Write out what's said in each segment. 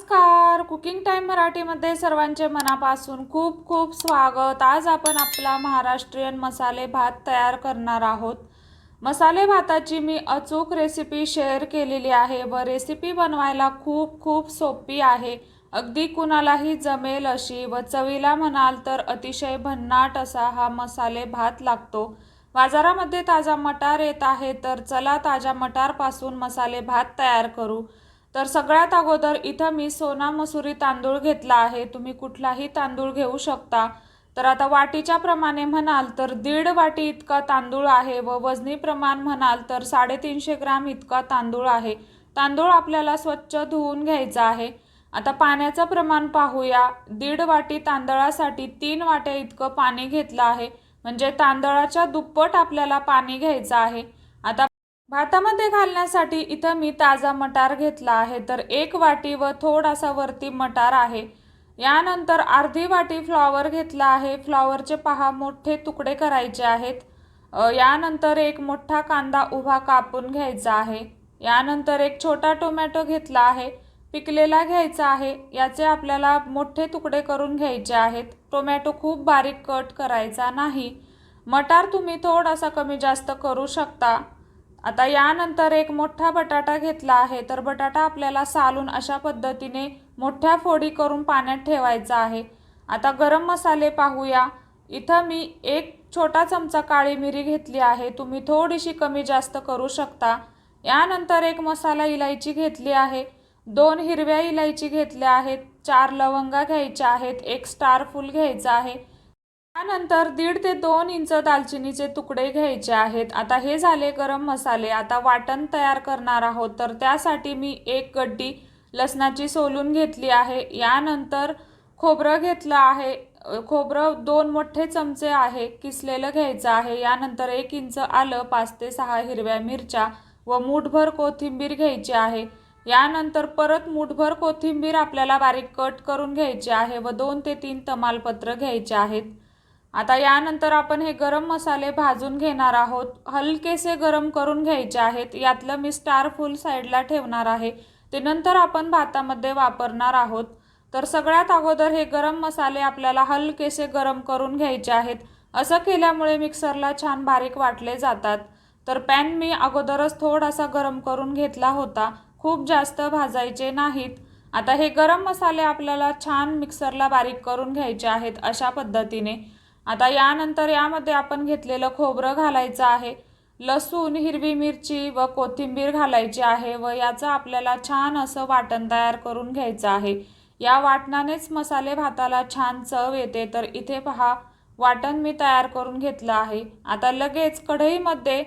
नमस्कार. Cooking time मराठीमध्ये सर्वांचे मनापासून खूप खूप स्वागत. आज आपण आपला महाराष्ट्रीयन मसाले भात तयार करणार आहोत. मसाले भाताची मी अचूक रेसिपी शेअर केलेली आहे. व रेसिपी बनवायला खूप खूप सोपी आहे. अगदी कुणालाही जमेल अशी व चवीला म्हणाल तर अतिशय भन्नाट असा हा मसाले भात लागतो. बाजारामध्ये ताजा मटार येत आहे तर चला ताज्या मटारपासून मसाले भात तयार करू. तर सगळ्यात अगोदर इथं मी सोना मसुरी तांदूळ घेतला आहे. तुम्ही कुठलाही तांदूळ घेऊ शकता. तर आता वाटीच्या प्रमाणे म्हणाल तर दीड वाटी इतका तांदूळ आहे व वजनी प्रमाण म्हणाल तर साडेतीनशे ग्राम इतका तांदूळ आहे. तांदूळ आपल्याला स्वच्छ धुवून घ्यायचा आहे. आता पाण्याचं प्रमाण पाहूया. दीड वाटी तांदळासाठी तीन वाट्या इतकं पाणी घेतलं आहे. म्हणजे तांदळाच्या दुप्पट आपल्याला पाणी घ्यायचं आहे. आता भातामध्ये घालण्यासाठी इथं मी ताजा मटार घेतला आहे. तर एक वाटी व थोडासा वरती मटार आहे. यानंतर अर्धी वाटी फ्लॉवर घेतला आहे. फ्लॉवरचे पहा मोठे तुकडे करायचे आहेत. यानंतर एक मोठा कांदा उभा कापून घ्यायचा आहे. यानंतर एक छोटा टोमॅटो घेतला आहे. पिकलेला घ्यायचा आहे. याचे आपल्याला मोठे तुकडे करून घ्यायचे आहेत. टोमॅटो खूप बारीक कट करायचा नाही. मटार तुम्ही थोडासा कमी जास्त करू शकता. आता यानंतर एक मोठा बटाटा घेतला आहे. तर बटाटा आपल्याला सालून अशा पद्धतीने मोठ्या फोडी करून पाण्यात ठेवायचा आहे. आता गरम मसाले पाहूया. इथं मी एक छोटा चमचा काळी मिरी घेतली आहे. तुम्ही थोडीशी कमी जास्त करू शकता. यानंतर एक मसाला इलायची घेतली आहे. दोन हिरव्या इलायची घेतल्या आहेत. चार लवंगा घ्यायच्या आहेत. एक स्टार फूल घ्यायचं आहे. त्यानंतर दीड ते दोन इंच दालचिनीचे तुकडे घ्यायचे आहेत. आता हे झाले गरम मसाले. आता वाटण तयार करणार आहोत. तर त्यासाठी मी एक गड्डी लसणाची सोलून घेतली आहे. यानंतर खोबरं घेतलं आहे. खोबरं दोन मोठे चमचे आहे. किसलेलं घ्यायचं आहे. यानंतर एक इंच आलं पाच ते सहा हिरव्या मिरच्या व मूठभर कोथिंबीर घ्यायची आहे. यानंतर परत मूठभर कोथिंबीर आपल्याला बारीक कट करून घ्यायची आहे व दोन ते तीन तमालपत्र घ्यायचे आहेत. आता यानंतर आपण हे गरम मसाले भाजून घेणार आहोत. हलकेसे गरम करून घ्यायचे आहेत. यातलं मी स्टार फुल साईडला ठेवणार आहे. ते नंतर आपण भातामध्ये वापरणार आहोत. तर सगळ्यात अगोदर हे गरम मसाले आपल्याला हलकेसे गरम करून घ्यायचे आहेत. असं केल्यामुळे मिक्सरला छान बारीक वाटले जातात. तर पॅन मी अगोदरच थोडासा गरम करून घेतला होता. खूप जास्त भाजायचे नाहीत. आता हे गरम मसाले आपल्याला छान मिक्सरला बारीक करून घ्यायचे आहेत अशा पद्धतीने. आता यानंतर यामध्ये आपण घेतलेलं खोबरं घालायचं आहे लसूण हिरवी मिरची व कोथिंबीर घालायची आहे व याचं आपल्याला छान असं वाटण तयार करून घ्यायचं आहे. या वाटणानेच मसाले भाताला छान चव येते तर इथे पहा वाटण मी तयार करून घेतलं आहे. आता लगेच कढईमध्ये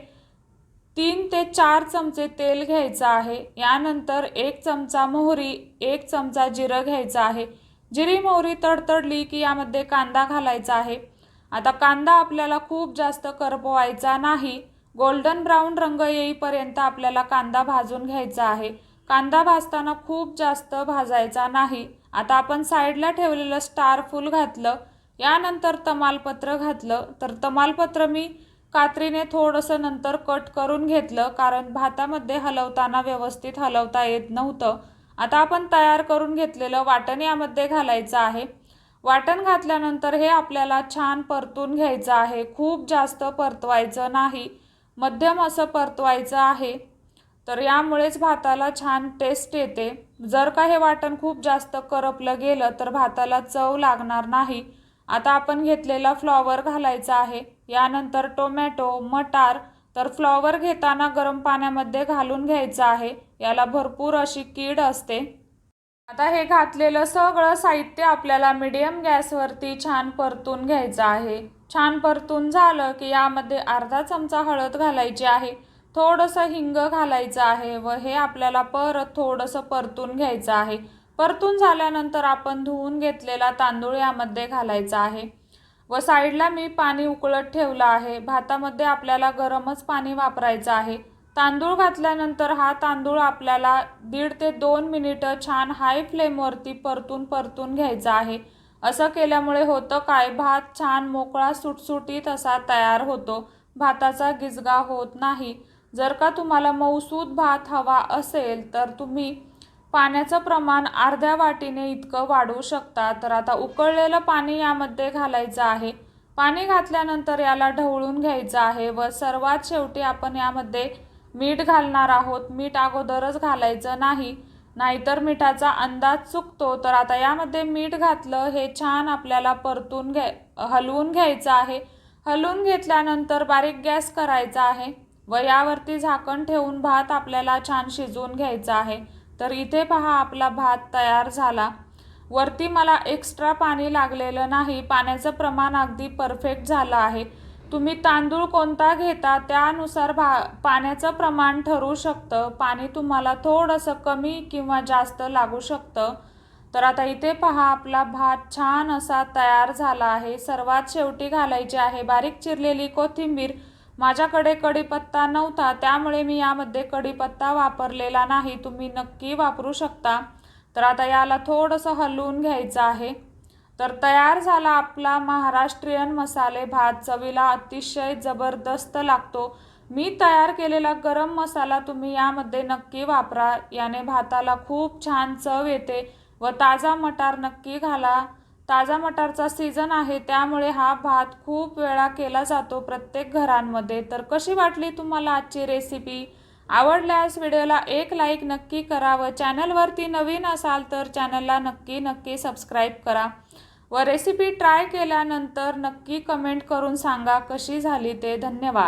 तीन ते चार चमचे तेल घ्यायचं आहे. यानंतर एक चमचा मोहरी एक चमचा जिरं घ्यायचं आहे. जिरी मोहरी तडतडली की यामध्ये कांदा घालायचा आहे. आता कांदा आपल्याला खूप जास्त करपवायचा नाही. गोल्डन ब्राऊन रंग येईपर्यंत आपल्याला कांदा भाजून घ्यायचा आहे. कांदा भाजताना खूप जास्त भाजायचा नाही. आता आपण साईडला ठेवलेलं स्टार फूल घातलं. यानंतर तमालपत्र घातलं. तर तमालपत्र मी कात्रीने थोडंसं नंतर कट करून घेतलं कारण भातामध्ये हलवताना व्यवस्थित हलवता येत नव्हतं. आता आपण तयार करून घेतलेलं वाटण यामध्ये घालायचं आहे. वाटण घातल्यानंतर हे आपल्याला छान परतून घ्यायचं आहे. खूप जास्त परतवायचं नाही. मध्यम असं परतवायचं आहे. तर यामुळेच भाताला छान टेस्ट येते. जर का हे वाटण खूप जास्त करपलं गेलं तर भाताला चव लागणार नाही. आता आपण घेतलेला फ्लॉवर घालायचा आहे. यानंतर टोमॅटो मटार तर फ्लॉवर घेताना गरम पाण्यामध्ये घालून घ्यायचं आहे. याला भरपूर अशी कीड असते. आता हे घातलेलं सगळं साहित्य आपल्याला मिडियम गॅसवरती छान परतून घ्यायचं आहे. छान परतून झालं की यामध्ये अर्धा चमचा हळद घालायची आहे. थोडंसं हिंग घालायचं आहे व हे आपल्याला परत थोडंसं परतून घ्यायचं आहे. परतून झाल्यानंतर आपण धुवून घेतलेला तांदूळ यामध्ये घालायचा आहे. व साईडला मी पाणी उकळत ठेवलं आहे. भातामध्ये आपल्याला गरमच पाणी वापरायचं आहे. तांदूळ घातल्यानंतर हा तांदूळ आपल्याला दीड ते दोन मिनिटं छान हाय फ्लेमवरती परतून परतून घ्यायचा आहे. असं केल्यामुळे होतं काय? भात छान मोकळा सुटसुटीत असा तयार होतो. भाताचा गिजगा होत नाही. जर का तुम्हाला मऊसूद भात हवा असेल तर तुम्ही पाण्याचं प्रमाण अर्ध्या वाटीने इतकं वाढवू शकता. तर आता उकळलेलं पाणी यामध्ये घालायचं आहे. पाणी घातल्यानंतर याला ढवळून घ्यायचं आहे व सर्वात शेवटी आपण यामध्ये मीठ घालणार आहोत. मीठ अगोदरच घालायचं नाही. नाहीतर मिठाचा अंदाज चुकतो. तर आता यामध्ये मीठ घातलं हे छान आपल्याला परतून घ्या हलवून घ्यायचं आहे. हलवून घेतल्यानंतर बारीक गॅस करायचा आहे. व यावरती झाकण ठेवून भात आपल्याला छान शिजवून घ्यायचा आहे. तर इथे पहा आपला भात तयार झाला. वरती मला एक्स्ट्रा पाणी लागलेलं नाही. पाण्याचं प्रमाण अगदी परफेक्ट झालं आहे. तुम्ही तांदूळ कोणता घेता? त्यानुसार भा पाण्याचं प्रमाण ठरू शकतं. पाणी तुम्हाला थोडंसं कमी किंवा जास्त लागू शकतं. तर आता इथे पहा आपला भात छान असा तयार झाला आहे. सर्वात शेवटी घालायची आहे बारीक चिरलेली कोथिंबीर. माझ्याकडे कढीपत्ता नव्हता त्यामुळे मी यामध्ये कढीपत्ता वापरलेला नाही. तुम्ही नक्की वापरू शकता. तर आता याला थोडंसं हलवून घ्यायचं आहे. तर तयार झाला आपला महाराष्ट्रीयन मसाले भात. चवीला अतिशय जबरदस्त लागतो. मी तयार केलेला गरम मसाला तुम्ही यामध्ये नक्की वापरा. याने भाताला खूप छान चव येते व ताजा मटार नक्की घाला. ताजा मटारचा सीझन आहे त्यामुळे हा भात खूप वेळा केला जातो प्रत्येक घरांमध्ये. तर कशी वाटली तुम्हाला आजची रेसिपी? आवडल्यास व्हिडिओला एक लाईक नक्की करा व चॅनलवरती नवीन असाल तर चॅनलला नक्की नक्की सबस्क्राईब करा. व रेसिपी ट्राय केल्यानंतर नक्की कमेंट करून सांगा कशी झाली ते. धन्यवाद.